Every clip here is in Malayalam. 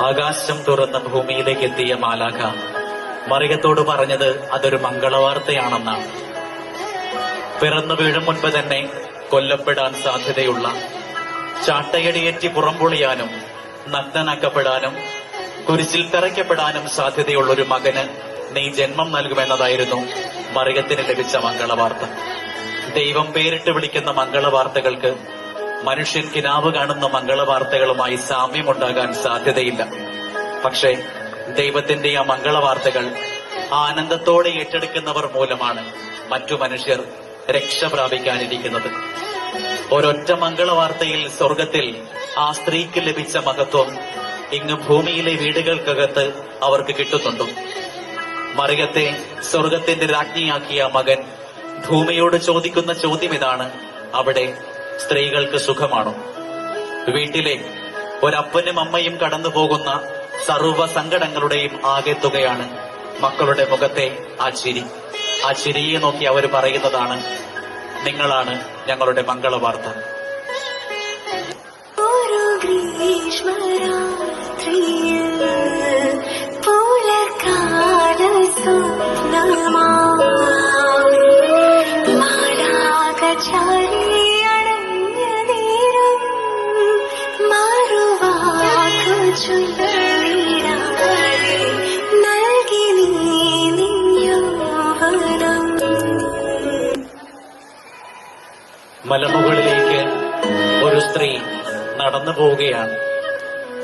ആകാശം തുറന്ന് ഭൂമിയിലേക്ക് എത്തിയ മാലാഖ മറിയത്തോട് പറഞ്ഞത് അതൊരു മംഗളവാർത്തയാണെന്നാണ് പിറന്നു വീഴും മുൻപ് തന്നെ കൊല്ലപ്പെടാൻ സാധ്യതയുള്ള ചാട്ടയടിയേറ്റി പുറംപൊളിയാനും നഗ്നനാക്കപ്പെടാനും കുരിശിൽ തിറയ്ക്കപ്പെടാനും സാധ്യതയുള്ള ഒരു മകന് നീ ജന്മം നൽകുമെന്നതായിരുന്നു മറിയത്തിന് ലഭിച്ച മംഗളവാർത്ത. ദൈവം പേരിട്ട് വിളിക്കുന്ന മംഗളവാർത്തകൾക്ക് മനുഷ്യൻ കിനാവ് കാണുന്ന മംഗളവാർത്തകളുമായി സാമ്യമുണ്ടാകാൻ സാധ്യതയില്ല. പക്ഷേ ദൈവത്തിന്റെ ആ മംഗളവാർത്തകൾ ആനന്ദത്തോടെ ഏറ്റെടുക്കുന്നവർ മൂലമാണ് മറ്റു മനുഷ്യർ രക്ഷ പ്രാപിക്കാനിരിക്കുന്നത്. ഒരൊറ്റ മംഗളവാർത്തയിൽ സ്വർഗത്തിൽ ആ സ്ത്രീക്ക് ലഭിച്ച മഹത്വം ഇങ്ങ് ഭൂമിയിലെ വീടുകൾക്കകത്ത് അവർക്ക് കിട്ടുന്നുണ്ട്. മറിയത്തെ സ്വർഗത്തിന്റെ രാജ്ഞിയാക്കിയ മകൻ ഭൂമിയോട് ചോദിക്കുന്ന ചോദ്യം ഇതാണ്. അവിടെ സ്ത്രീകൾക്ക് സുഖമാണോ? വീട്ടിലെ ഒരപ്പനും അമ്മയും കടന്നു പോകുന്ന സർവ സങ്കടങ്ങളുടെയും ആകെ തുകയാണ് മക്കളുടെ മുഖത്തെ ആ ചിരി. ആ ചിരിയെ നോക്കി അവർ പറയുന്നതാണ് നിങ്ങളാണ് ഞങ്ങളുടെ മംഗള വാർത്ത സ്വപ്നമായി മലമുകളിലേക്ക് ഒരു സ്ത്രീ നടന്നു പോവുകയാണ്.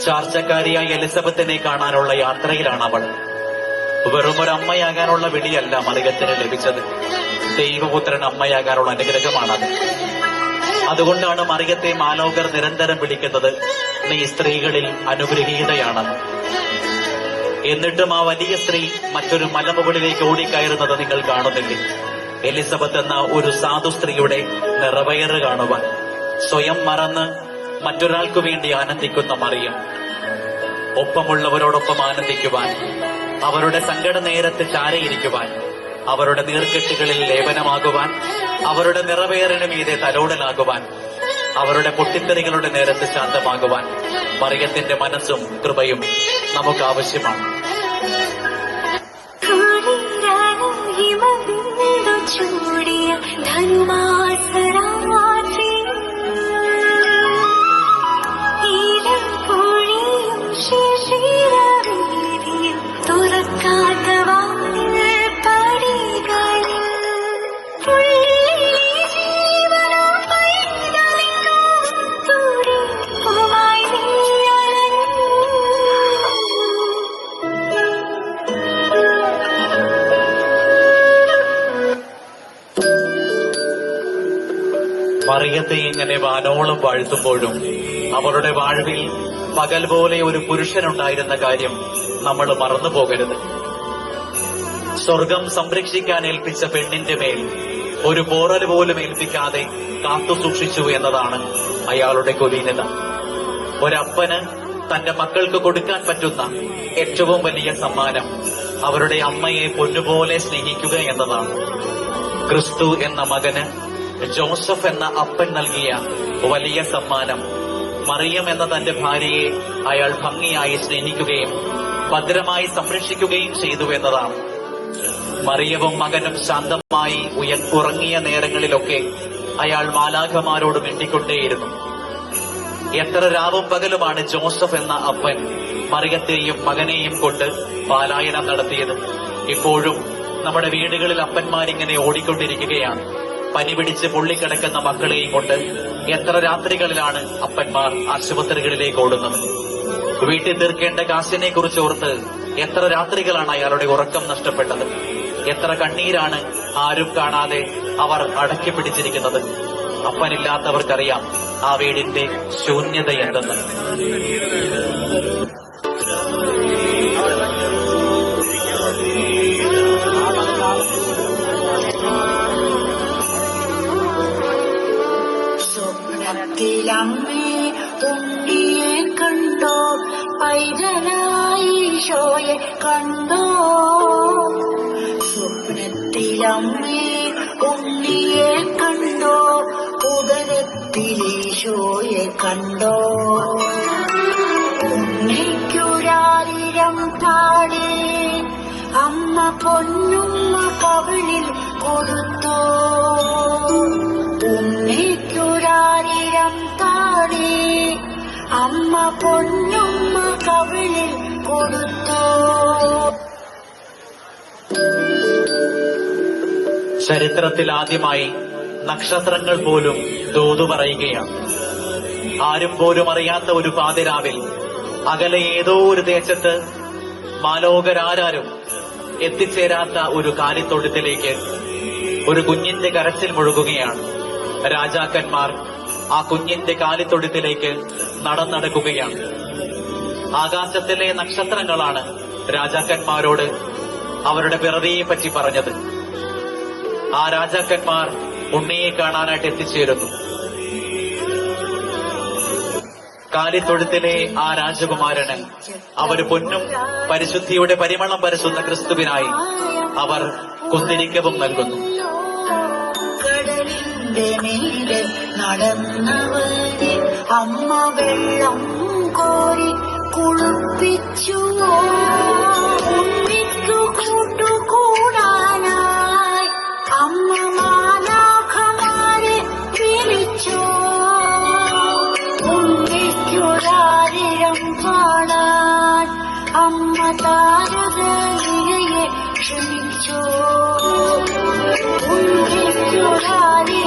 ചാർച്ചക്കാരിയായ എലിസബത്തിനെ കാണാനുള്ള യാത്രയിലാണ് അവൾ. വെറും ഒരു അമ്മയാകാനുള്ള വിളിയല്ല മറികത്തിന് ലഭിച്ചത്. ദൈവപുത്രൻ അമ്മയാകാനുള്ള അനുഗ്രഹമാണത്. അതുകൊണ്ടാണ് മറിയത്തെ മാലോകർ നിരന്തരം വിളിക്കുന്നത് നീ സ്ത്രീകളിൽ അനുഗ്രഹീതയാണ്. എന്നിട്ടും ആ വലിയ സ്ത്രീ മറ്റൊരു മലമുകളിലേക്ക് ഓടിക്കയറുന്നത് നിങ്ങൾ കാണുന്നില്ലേ? എലിസബത്ത് എന്ന ഒരു സാധു സ്ത്രീയുടെ നിറവയറ് കാണുവാൻ സ്വയം മറന്ന് മറ്റൊരാൾക്കു വേണ്ടി ആനന്ദിക്കുന്ന മറിയം. ഒപ്പമുള്ളവരോടൊപ്പം ആനന്ദിക്കുവാൻ അവരുടെ സങ്കട നേരത്ത് ചാരയിരിക്കുവാൻ അവരുടെ നീർക്കെട്ടുകളിൽ ലേപനമാകുവാൻ അവരുടെ നിറവേറിന് മീതെ തലോടലാകുവാൻ അവരുടെ പൊട്ടിത്തെറികളുടെ നേരത്ത് ശാന്തമാകുവാൻ മറിയത്തിന്റെ മനസ്സും കൃപയും നമുക്ക് ആവശ്യമാണ്. ूडिय धनुमास മറിയത്തെ ഇങ്ങനെ വാനോളം വാഴ്ത്തുമ്പോഴും അവരുടെ വാഴ്വിൽ പകൽ പോലെ ഒരു പുരുഷനുണ്ടായിരുന്ന കാര്യം നമ്മൾ മറന്നു പോകരുത്. സ്വർഗം സംരക്ഷിക്കാൻ ഏൽപ്പിച്ച പെണ്ണിന്റെ മേൽ ഒരു പോറൽ പോലും ഏൽപ്പിക്കാതെ കാത്തു സൂക്ഷിച്ചു എന്നതാണ് അയാളുടെ കുലീനത. ഒരപ്പന് തന്റെ മക്കൾക്ക് കൊടുക്കാൻ പറ്റുന്ന ഏറ്റവും വലിയ സമ്മാനം അവരുടെ അമ്മയെ പൊന്നുപോലെ സ്നേഹിക്കുക എന്നതാണ്. ക്രിസ്തു എന്ന മകന് ജോസഫ് എന്ന അപ്പൻ നൽകിയ വലിയ സമ്മാനം. മറിയം എന്ന തന്റെ ഭാര്യയെ അയാൾ ഭംഗിയായി സ്നേഹിക്കുകയും ഭദ്രമായി സംരക്ഷിക്കുകയും ചെയ്തു എന്നതാണ്. മറിയവും മകനും ശാന്തമായി ഉയ ഉറങ്ങിയ നേരങ്ങളിലൊക്കെ അയാൾ മാലാഖമാരോട് മിണ്ടിക്കൊണ്ടേയിരുന്നു. എത്ര രാവും പകലുമാണ് ജോസഫ് എന്ന അപ്പൻ മറിയത്തെയും മകനെയും കൊണ്ട് പാലായനം നടത്തിയത്. ഇപ്പോഴും നമ്മുടെ വീടുകളിൽ അപ്പന്മാരിങ്ങനെ ഓടിക്കൊണ്ടിരിക്കുകയാണ്. പനി പിടിച്ച് പൊള്ളിക്കിടക്കുന്ന മക്കളെയും കൊണ്ട് എത്ര രാത്രികളിലാണ് അപ്പന്മാർ ആശുപത്രികളിലേക്ക് ഓടുന്നത്? വീട്ടിൽ തീർക്കേണ്ട കാശിനെ കുറിച്ച് ഓർത്ത് എത്ര രാത്രികളാണ് അയാളുടെ ഉറക്കം നഷ്ടപ്പെട്ടത്? എത്ര കണ്ണീരാണ് ആരും കാണാതെ അവർ അടക്കി പിടിച്ചിരിക്കുന്നത്? അപ്പനില്ലാത്തവർക്കറിയാം ആ വീടിന്റെ ശൂന്യത എന്തെന്ന് ഈശോയെ കണ്ടോ? സ്വപ്നത്തിലമ്മേ ഉണ്ണിയെ കണ്ടോ? ഉദരത്തിലീശോയെ കണ്ടോ? ഉണ്ണിക്കുരാലിരം താടി അമ്മ പൊന്നുമ്മ കവിളിൽ കൊടുത്തോ ഉണ്ണിക്കുരാലിരം താടി അമ്മ പൊന്നു കവിളിൽ കൊടുത്തു. ചരിത്രത്തിൽ ആദ്യമായി നക്ഷത്രങ്ങൾ പോലും തോതു പറയുകയാണ്. ആരും പോലും അറിയാത്ത ഒരു പാതിരാവിൽ അകലെ ഏതോ ഒരു ദേശത്ത് മാലോകരാരും എത്തിച്ചേരാത്ത ഒരു കാലിത്തൊഴുത്തിലേക്ക് ഒരു കുഞ്ഞിന്റെ കരച്ചിൽ മുഴുകുകയാണ്. രാജാക്കന്മാർ ആ കുഞ്ഞിന്റെ കാലിത്തൊഴുത്തിലേക്ക് നടന്നടക്കുകയാണ്. ആകാശത്തിലെ നക്ഷത്രങ്ങളാണ് രാജാക്കന്മാരോട് അവരുടെ പിറവിയെ പറ്റി പറഞ്ഞത്. ആ രാജാക്കന്മാർ ഉണ്ണിയെ കാണാനായിട്ട് എത്തിച്ചേരുന്നു. കാലിത്തൊഴുത്തിലെ ആ രാജകുമാരന് അവർ പൊന്നും പരിശുദ്ധിയുടെ പരിമളം പരസുന്ന ക്രിസ്തുവിനായി അവർ കുന്തിരിക്കവും നൽകുന്നു. നടന്നവരെ അമ്മ വെള്ളം കോരി കുളിപ്പിച്ചു ഉണ്ണിക്കു കൂട്ടുകൂടാനായി. അമ്മ മാലാഖമാരെ അമ്മ ക്ഷണിച്ചു. ഉണ്ണിക്കുരാരിരം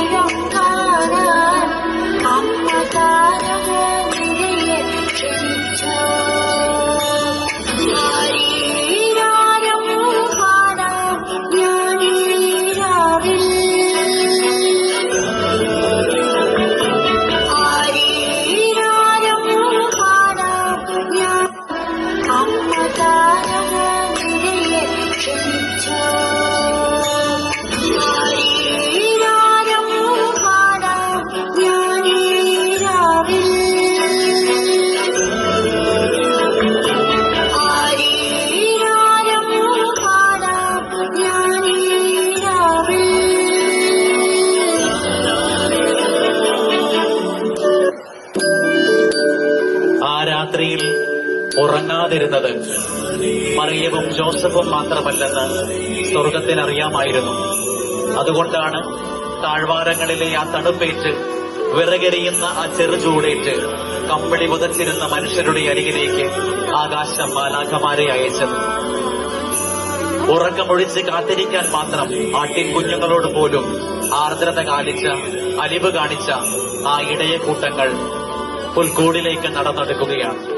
രാത്രിയിൽ ഉറങ്ങാതിരുന്നത് മറിയവും ജോസഫും മാത്രമല്ലെന്ന് സ്വർഗത്തിനറിയാമായിരുന്നു. അതുകൊണ്ടാണ് താഴ്വാരങ്ങളിലെ ആ തണുപ്പേറ്റ് വിറകെറിയുന്ന ആ ചെറുചൂടേറ്റ് കമ്പിളി പുതച്ചിരുന്ന മനുഷ്യരുടെ അരികിലേക്ക് ആകാശം മാലാഖമാരെ അയച്ചത്. ഉറക്കമൊഴിച്ച് കാത്തിരിക്കാൻ മാത്രം ആട്ടിൻ കുഞ്ഞുങ്ങളോട് പോലും ആർദ്രത കാണിച്ച അലിവ് കാണിച്ച ആ ഇടയ കൂട്ടങ്ങൾ പുൽക്കൂടിലേക്ക് നടന്നെടുക്കുകയാണ്.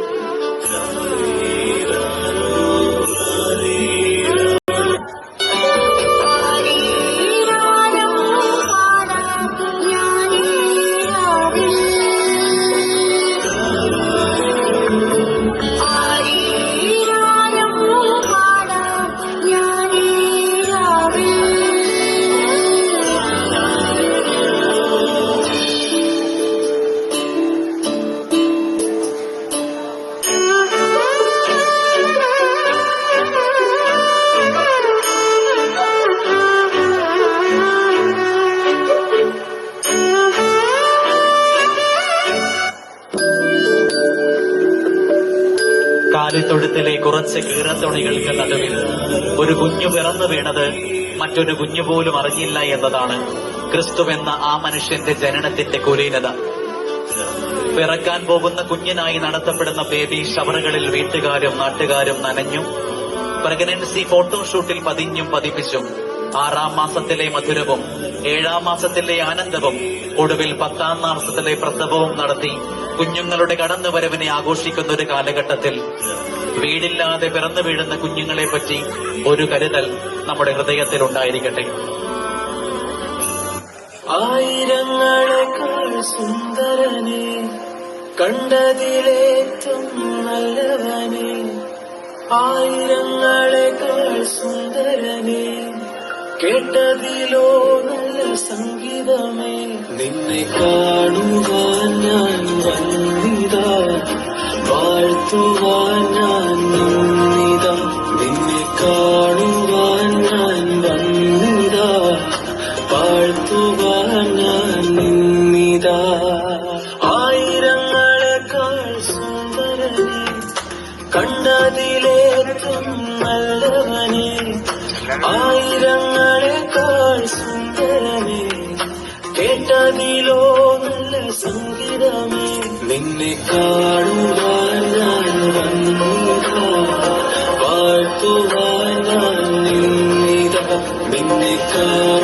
കുറച്ച് കീറത്തുണികൾക്ക് നടുവിൽ ഒരു കുഞ്ഞു പിറന്നു വീണത് മറ്റൊരു കുഞ്ഞു പോലും അറിഞ്ഞില്ല എന്നതാണ് ക്രിസ്തുവെന്ന ആ മനുഷ്യന്റെ ജനനത്തിന്റെ കുലീനത. പിറക്കാൻ പോകുന്ന കുഞ്ഞിനായി നടത്തപ്പെടുന്ന ബേബി ഷവറുകളിൽ വീട്ടുകാരും നാട്ടുകാരും നനഞ്ഞു. പ്രഗ്നൻസി ഫോട്ടോഷൂട്ടിൽ പതിഞ്ഞും പതിപ്പിച്ചും. ആറാം മാസത്തിലെ മധുരവും ഏഴാം മാസത്തിലെ ആനന്ദവും ഒടുവിൽ പത്താം മാസത്തിലെ പ്രസവവും നടത്തി കുഞ്ഞുങ്ങളുടെ കടന്നുവരവിനെ ആഘോഷിക്കുന്ന ഒരു കാലഘട്ടത്തിൽ വീടില്ലാതെ പിറന്നു വീഴുന്ന കുഞ്ഞുങ്ങളെ പറ്റി ഒരു കരുതൽ നമ്മുടെ ഹൃദയത്തിൽ ഉണ്ടായിരിക്കട്ടെ. ആയിരങ്ങളെക്കാൾ സുന്ദരനെ കണ്ടതിലേറ്റം നല്ലവനെ. ആയിരങ്ങളെക്കാൾ സുന്ദരനെ കേട്ടതിലോ നല്ല സംഗീതമേ. നിന്നെ കാണുവാൻ ഞാൻ വന്നിതാ. വാഴ്ത്തുവാൻ ഞാൻ നിന്നിതാ നിന്നെ കാണുവാൻ ഞാൻ വന്നിതാ. വാഴ്ത്തുവാൻ ഞാൻ നിന്നിതാ. നിന്നെ കാണുവാൻ ഞാൻ വന്നിതാ വാഴ്ത്തുവാൻ ഞാൻ നിന്നിതാ. നിന്നെ കാണുവാൻ